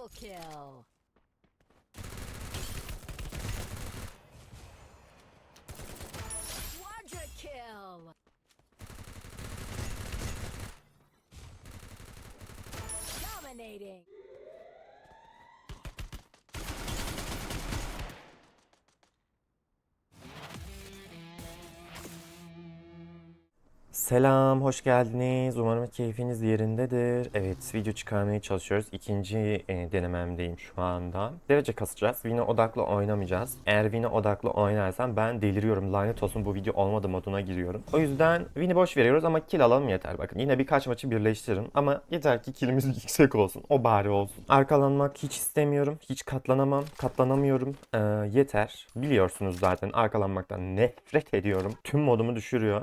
Triple kill. Quadra kill. Dominating. Selam, hoş geldiniz. Umarım keyfiniz yerindedir. Evet, video çıkarmaya çalışıyoruz. İkinci e, denememdeyim şu anda. Derece kasacağız. Win'e odaklı oynamayacağız. Eğer Win'e odaklı oynarsam ben deliriyorum. Lanet olsun bu video olmadı moduna giriyorum. O yüzden Win'i boş veriyoruz ama kill alalım yeter. Bakın yine birkaç maçı birleştiririm. Ama yeter ki killimiz yüksek olsun. O bari olsun. Arkalanmak hiç istemiyorum. Hiç katlanamam. Katlanamıyorum. Ee, yeter. Biliyorsunuz zaten arkalanmaktan nefret ediyorum. Tüm modumu düşürüyor.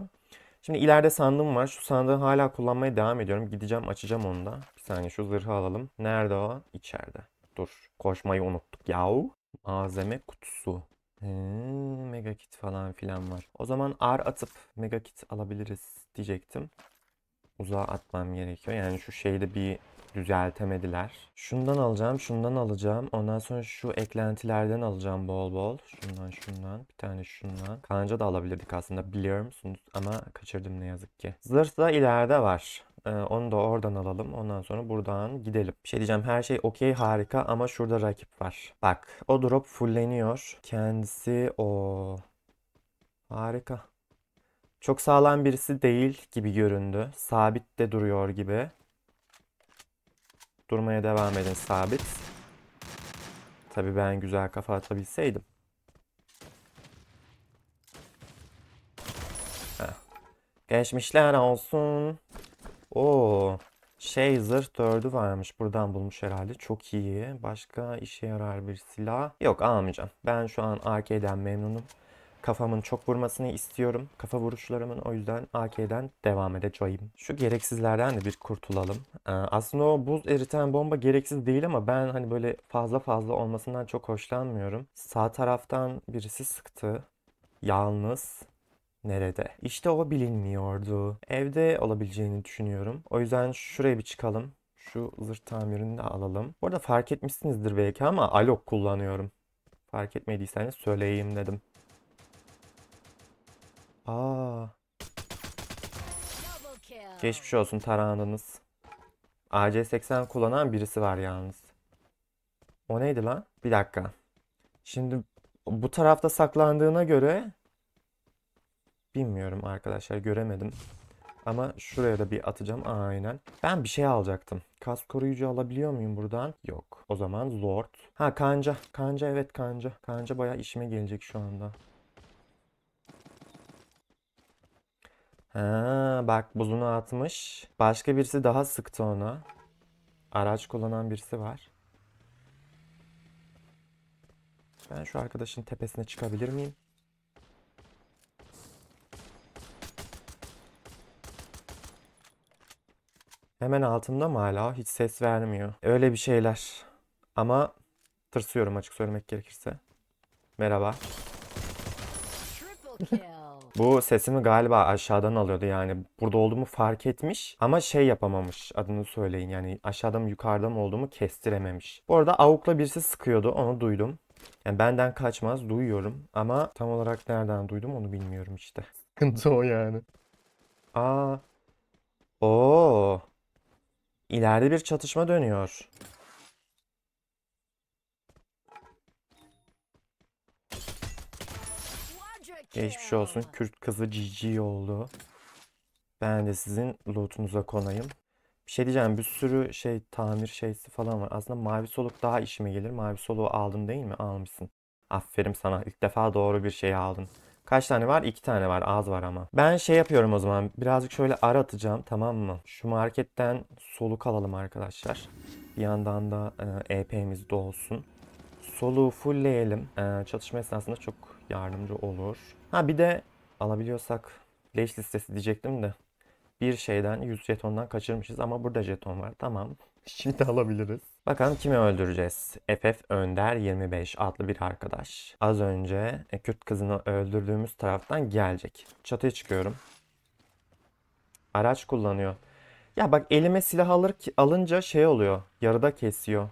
Şimdi ileride sandığım var. Şu sandığı hala kullanmaya devam ediyorum. Gideceğim açacağım onu da. Bir saniye şu zırhı alalım. Nerede o? İçeride. Dur. Koşmayı unuttuk yahu. Malzeme kutusu. He, mega kit falan filan var. O zaman R atıp mega kit alabiliriz diyecektim. Uzağa atmam gerekiyor. Yani şu şeyi de bir düzeltemediler. Şundan alacağım, şundan alacağım. Ondan sonra şu eklentilerden alacağım bol bol. Şundan, şundan, bir tane şundan. Kanca da alabilirdik aslında biliyor musunuz? Ama kaçırdım ne yazık ki. Zırh da ileride var. Ee, onu da oradan alalım. Ondan sonra buradan gidelim. Bir şey diyeceğim. Her şey okey harika ama şurada rakip var. Bak o drop fulleniyor. Kendisi o. Harika. Çok sağlam birisi değil gibi göründü. Sabit de duruyor gibi. Durmaya devam edin sabit. Tabii ben güzel kafa atabilseydim. Heh. Geçmişler olsun. Oo. Şey zırh dördü varmış. Buradan bulmuş herhalde. Çok iyi. Başka işe yarar bir silah. Yok almayacağım. Ben şu an AK'den memnunum. Kafamın çok vurmasını istiyorum. Kafa vuruşlarımın o yüzden AK'den devam edeceğim. Şu gereksizlerden de bir kurtulalım. Ee, aslında o buz eriten bomba gereksiz değil ama ben hani böyle fazla fazla olmasından çok hoşlanmıyorum. Sağ taraftan birisi sıktı. Yalnız nerede? İşte o bilinmiyordu. Evde olabileceğini düşünüyorum. O yüzden şuraya bir çıkalım. Şu zırh tamirini de alalım. Bu arada fark etmişsinizdir belki ama alok kullanıyorum. Fark etmediyseniz söyleyeyim dedim. Aa, geçmiş olsun tarağınız. AC80 kullanan birisi var yalnız. O neydi lan? Bir dakika. Şimdi bu tarafta saklandığına göre bilmiyorum arkadaşlar göremedim. Ama şuraya da bir atacağım aynen. Ben bir şey alacaktım. Kas koruyucu alabiliyor muyum buradan? Yok. O zaman Zord. Ha kanca. Kanca evet kanca. Kanca bayağı işime gelecek şu anda. Ha, bak buzunu atmış. Başka birisi daha sıktı ona. Araç kullanan birisi var. Ben şu arkadaşın tepesine çıkabilir miyim? Hemen altında mı hala? Hiç ses vermiyor. Öyle bir şeyler. Ama tırsıyorum açık söylemek gerekirse. Merhaba. Bu sesimi galiba aşağıdan alıyordu yani. Burada olduğumu fark etmiş ama şey yapamamış. Adını söyleyin yani aşağıda mı yukarıda mı olduğumu kestirememiş. Bu arada avukla birisi sıkıyordu onu duydum. Yani benden kaçmaz duyuyorum ama tam olarak nereden duydum onu bilmiyorum işte. Sıkıntı o yani. Aa. Oo. İleride bir çatışma dönüyor. Geçmiş olsun. Kürt kızı GG oldu. Ben de sizin lootunuza konayım. Bir şey diyeceğim. Bir sürü şey tamir şeysi falan var. Aslında mavi soluk daha işime gelir. Mavi soluğu aldın değil mi? Almışsın. Aferin sana. İlk defa doğru bir şey aldın. Kaç tane var? İki tane var. Az var ama. Ben şey yapıyorum o zaman. Birazcık şöyle ara atacağım. Tamam mı? Şu marketten soluk alalım arkadaşlar. Bir yandan da e, EP'miz de olsun. Soluğu fullleyelim. Ee, çatışma esnasında çok yardımcı olur. Ha bir de alabiliyorsak leş listesi diyecektim de bir şeyden 100 jetondan kaçırmışız ama burada jeton var. Tamam. Şimdi alabiliriz. Bakalım kimi öldüreceğiz? FF Önder 25 adlı bir arkadaş. Az önce e, Kürt kızını öldürdüğümüz taraftan gelecek. Çatıya çıkıyorum. Araç kullanıyor. Ya bak elime silah alır alınca şey oluyor. Yarıda kesiyor.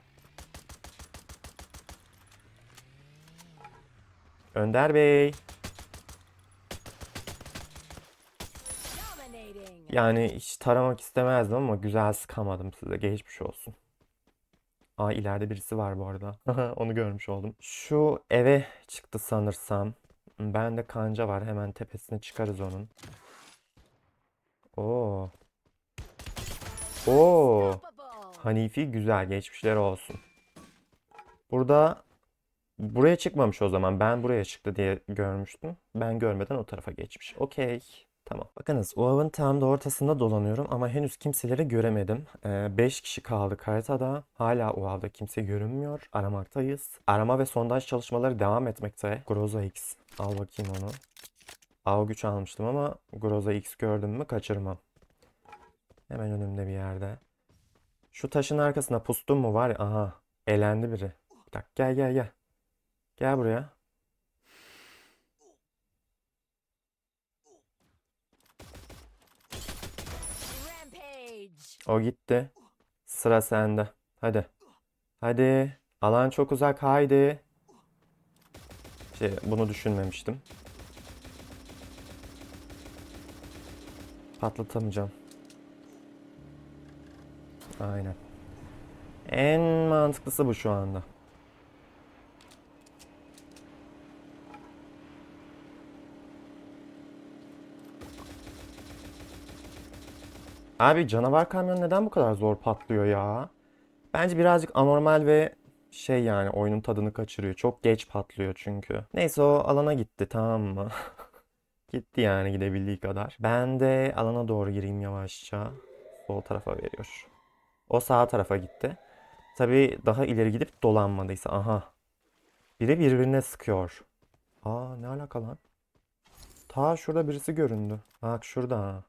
Önder Bey. Yani hiç taramak istemezdim ama güzel sıkamadım size. Geçmiş olsun. Aa ileride birisi var bu arada. Onu görmüş oldum. Şu eve çıktı sanırsam. Bende kanca var. Hemen tepesine çıkarız onun. Oo. Oo. Hanifi güzel. Geçmişleri olsun. Burada buraya çıkmamış o zaman. Ben buraya çıktı diye görmüştüm. Ben görmeden o tarafa geçmiş. Okey. Tamam. Bakınız o avın tam da ortasında dolanıyorum ama henüz kimseleri göremedim. 5 kişi kaldık haritada. Hala o avda kimse görünmüyor. Aramaktayız. Arama ve sondaj çalışmaları devam etmekte. Groza X. Al bakayım onu. Av güç almıştım ama Groza X gördüm mü kaçırmam. Hemen önümde bir yerde. Şu taşın arkasına pustum mu var ya. Aha. Elendi biri. Bir dakika gel gel gel. Gel buraya. O gitti. Sıra sende. Hadi. Hadi. Alan çok uzak. Haydi. Şey, bunu düşünmemiştim. Patlatamayacağım. Aynen. En mantıklısı bu şu anda. Abi canavar kamyon neden bu kadar zor patlıyor ya? Bence birazcık anormal ve şey yani oyunun tadını kaçırıyor. Çok geç patlıyor çünkü. Neyse o alana gitti tamam mı? Gitti yani gidebildiği kadar. Ben de alana doğru gireyim yavaşça. Sol tarafa veriyor. O sağ tarafa gitti. Tabii daha ileri gidip dolanmadıysa. Aha. Biri birbirine sıkıyor. Aa ne alaka lan? Ta şurada birisi göründü. Bak şurada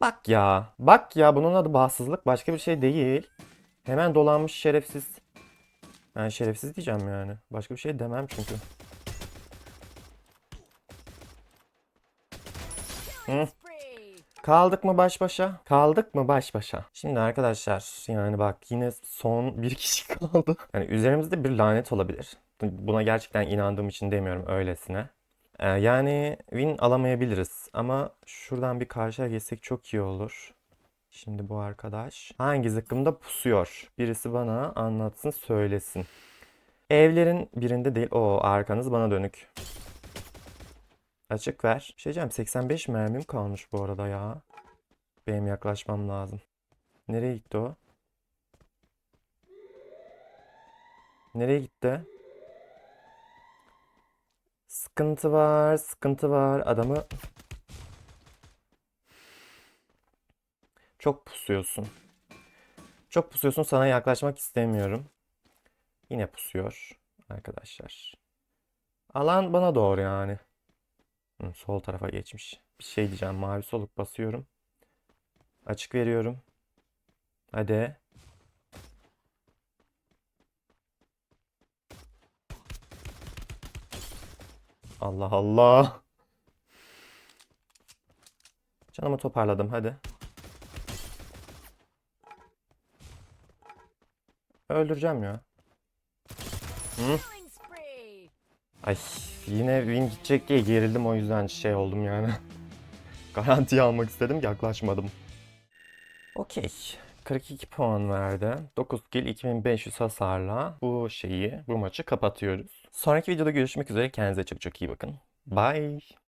Bak ya. Bak ya bunun adı bahtsızlık başka bir şey değil. Hemen dolanmış şerefsiz. Ben şerefsiz diyeceğim yani. Başka bir şey demem çünkü. Hı. Kaldık mı baş başa? Kaldık mı baş başa? Şimdi arkadaşlar yani bak yine son bir kişi kaldı. Yani üzerimizde bir lanet olabilir. Buna gerçekten inandığım için demiyorum öylesine. Ee, yani win alamayabiliriz ama şuradan bir karşıya geçsek çok iyi olur. Şimdi bu arkadaş hangi zıkkımda pusuyor? Birisi bana anlatsın söylesin. Evlerin birinde değil. O arkanız bana dönük. Açık ver. Bir şey diyeceğim 85 mermim kalmış bu arada ya. Benim yaklaşmam lazım. Nereye gitti o? Nereye gitti? Sıkıntı var, sıkıntı var. Adamı çok pusuyorsun. Çok pusuyorsun. Sana yaklaşmak istemiyorum. Yine pusuyor arkadaşlar. Alan bana doğru yani. Hı, sol tarafa geçmiş. Bir şey diyeceğim. Mavi soluk basıyorum. Açık veriyorum. Hadi. Allah Allah. Canımı toparladım hadi. Öldüreceğim ya. Spree. Ay yine win gidecek diye gerildim o yüzden şey oldum yani. Garantiye almak istedim yaklaşmadım. Okey. 42 puan verdi. 9 kill 2500 hasarla bu şeyi, bu maçı kapatıyoruz. Sonraki videoda görüşmek üzere. Kendinize çok çok iyi bakın. Bye.